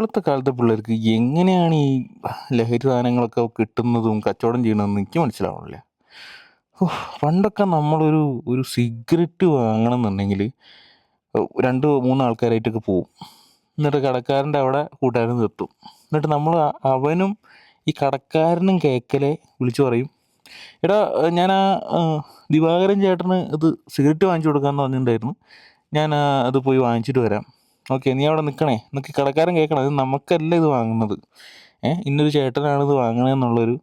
ഇപ്പോഴത്തെ കാലത്തെ പിള്ളേർക്ക് എങ്ങനെയാണ് ഈ ലഹരി സാധനങ്ങളൊക്കെ കിട്ടുന്നതും കച്ചവടം ചെയ്യണതെന്ന് എനിക്ക് മനസ്സിലാവണില്ല. പണ്ടൊക്കെ നമ്മളൊരു ഒരു സിഗരറ്റ് വാങ്ങണം എന്നുണ്ടെങ്കിൽ രണ്ട് മൂന്ന് ആൾക്കാരായിട്ടൊക്കെ പോവും. എന്നിട്ട് കടക്കാരന്റെ അവിടെ കൂട്ടുകാരൻ നിർത്തും. എന്നിട്ട് നമ്മൾ അവനും ഈ കടക്കാരനും കേക്കലെ വിളിച്ചു പറയും എടാ ഞാൻ ആ, ദിവാകരൻ ചേട്ടന് ഇത് സിഗരറ്റ് വാങ്ങിച്ചു കൊടുക്കാമെന്ന് പറഞ്ഞിട്ടുണ്ടായിരുന്നു. ഞാൻ അത് പോയി വാങ്ങിച്ചിട്ട് വരാം. ഓക്കെ നീ അവിടെ നിൽക്കണേ എന്നൊക്കെ കടക്കാരൻ കേൾക്കണം. ഇത് നമുക്കല്ല ഇത് വാങ്ങുന്നത്. ഏ ഇന്നൊരു ചേട്ടനാണ് ഇത് വാങ്ങണതെന്നുള്ളൊരു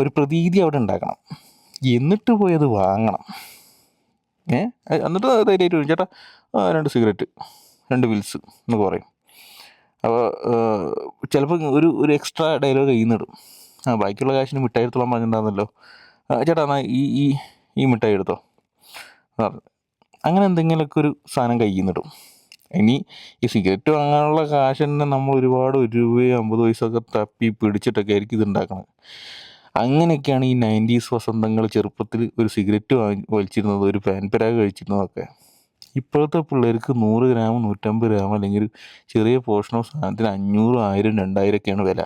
ഒരു പ്രതീതി അവിടെ ഉണ്ടാക്കണം. എന്നിട്ട് പോയി അത് വാങ്ങണം. ഏ എന്നിട്ട് ധൈര്യമായിട്ട് വരും. ചേട്ടാ രണ്ട് സിഗരറ്റ് രണ്ട് വിൽസ് എന്ന് പറയും. അപ്പോൾ ചിലപ്പോൾ ഒരു ഒരു എക്സ്ട്രാ ഡയലോഗ് കയ്യിൽ ആ ബാക്കിയുള്ള കാശിന് മിഠായി എടുത്തോളാൻ പറഞ്ഞിട്ടുണ്ടായിരുന്നല്ലോ. ചേട്ടാ എന്നാൽ ഈ ഈ ഈ മിഠായി എടുത്തോ. അങ്ങനെ എന്തെങ്കിലുമൊക്കെ ഒരു സാധനം കയ്യിൽ ഇനി ഈ സിഗരറ്റ് വാങ്ങാനുള്ള കാശ് തന്നെ നമ്മൾ ഒരുപാട് ഒരു രൂപയോ അമ്പത് പൈസയൊക്കെ തപ്പി പിടിച്ചിട്ടൊക്കെ ആയിരിക്കും ഇത് ഉണ്ടാക്കുന്നത് അങ്ങനെയൊക്കെയാണ് ഈ നയന്റീസ് വസന്തങ്ങൾ ചെറുപ്പത്തിൽ ഒരു സിഗരറ്റ് വാങ്ങി വലിച്ചിരുന്നത് ഒരു പാൻ പരാഗ് കഴിച്ചിരുന്നതൊക്കെ. ഇപ്പോഴത്തെ പിള്ളേർക്ക് നൂറ് ഗ്രാം നൂറ്റമ്പത് ഗ്രാം അല്ലെങ്കിൽ ചെറിയ പോർഷൻ ഓഫ് സാധനത്തിന് അഞ്ഞൂറ് ആയിരം രണ്ടായിരം ഒക്കെയാണ് വില.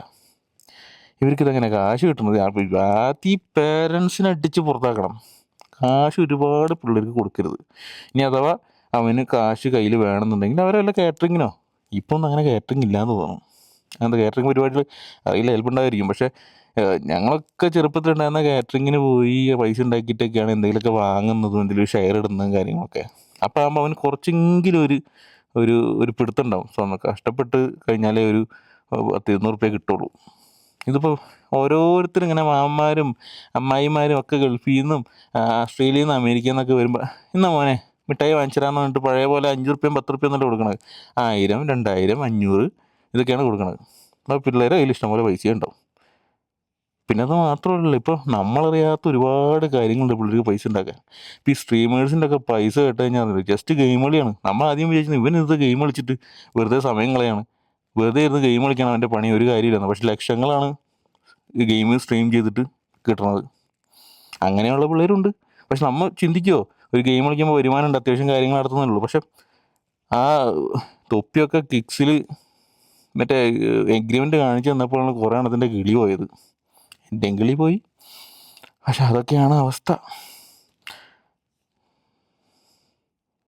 ഇവർക്ക് ഇതങ്ങനെ കാശ് കിട്ടുന്നത്? ആദ്യം ഈ പേരൻസിനെ അടിച്ച് പുറത്താക്കണം. കാശ് ഒരുപാട് പിള്ളേർക്ക് കൊടുക്കരുത്. ഇനി അഥവാ അവന് കാശ് കയ്യിൽ വേണമെന്നുണ്ടെങ്കിൽ അവരെല്ലാം കാറ്ററിങ്ങിനോ ഇപ്പം ഒന്നും അങ്ങനെ കാറ്ററിംഗ് ഇല്ലാന്ന് തോന്നുന്നു. അങ്ങനത്തെ കാറ്ററിംഗ് പരിപാടികൾ അറിയില്ല ഹെൽപ്പുണ്ടായിരിക്കും പക്ഷേ ഞങ്ങളൊക്കെ ചെറുപ്പത്തിൽ ഉണ്ടായിരുന്ന കാറ്ററിങ്ങിന് പോയി പൈസ ഉണ്ടാക്കിയിട്ടൊക്കെയാണ് എന്തെങ്കിലുമൊക്കെ വാങ്ങുന്നതും എന്തെങ്കിലും ഷെയർ ഇടുന്നതും കാര്യങ്ങളൊക്കെ. അപ്പോൾ ആകുമ്പോൾ അവന് കുറച്ചെങ്കിലും ഒരു ഒരു ഒരു പിടുത്തുണ്ടാവും സോ നമുക്ക് കഷ്ടപ്പെട്ട് കഴിഞ്ഞാലേ ഒരു പത്ത് ഇരുന്നൂറ് റുപ്യ കിട്ടുള്ളൂ. ഇതിപ്പോൾ ഓരോരുത്തരും ഇങ്ങനെ മാമന്മാരും അമ്മായിമാരും ഒക്കെ ഗൾഫിൽ നിന്നും ഓസ്ട്രേലിയയിൽ നിന്ന് അമേരിക്കയിൽ നിന്നൊക്കെ വരുമ്പോൾ എന്നാ മോനെ മിഠായി വാങ്ങിച്ചിരാന്ന് പറഞ്ഞിട്ട് പഴയ പോലെ അഞ്ച് റുപ്യയും പത്ത് റുപ്യ എന്നല്ല കൊടുക്കണത്? ആയിരം രണ്ടായിരം അഞ്ഞൂറ് ഇതൊക്കെയാണ് കൊടുക്കണത്. അപ്പോൾ പിള്ളേരെ കയ്യിൽ ഇഷ്ടംപോലെ പൈസ ഉണ്ടാവും. പിന്നെ അത് മാത്രമല്ല ഇപ്പോൾ നമ്മളറിയാത്ത ഒരുപാട് കാര്യങ്ങളുണ്ട് പിള്ളേർക്ക് പൈസ ഉണ്ടാക്കാൻ. ഇപ്പോൾ ഈ സ്ട്രീമേഴ്സിന്റെ ഒക്കെ പൈസ കേട്ട് കഴിഞ്ഞാൽ ജസ്റ്റ് ഗെയിം കളിയാണ്. നമ്മൾ ആദ്യം വിചാരിച്ചത് ഇവൻ ഇത് ഗെയിം കളിച്ചിട്ട് വെറുതെ സമയം കളയാണ്. വെറുതെ ഇരുന്ന് ഗെയിം കളിക്കണം അവന്റെ പണി ഒരു കാര്യമില്ലെന്ന് പക്ഷെ ലക്ഷങ്ങളാണ് ഈ ഗെയിം സ്ട്രീം ചെയ്തിട്ട് കിട്ടണത്. അങ്ങനെയുള്ള പിള്ളേരുണ്ട്. പക്ഷെ നമ്മൾ ചിന്തിക്കുമോ ഒരു ഗെയിം കളിക്കുമ്പോൾ വരുമാനമുണ്ട്. അത്യാവശ്യം കാര്യങ്ങൾ നടത്തുന്നുള്ളൂ. പക്ഷെ ആ തൊപ്പിയൊക്കെ കിക്സിൽ മറ്റേ എഗ്രിമെന്റ് കാണിച്ച് തന്നപ്പോഴാണ് കുറേ എണ്ണത്തിന്റെ കിളി പോയത്. എന്റെ കിളി പോയി. പക്ഷെ അതൊക്കെയാണ് അവസ്ഥ.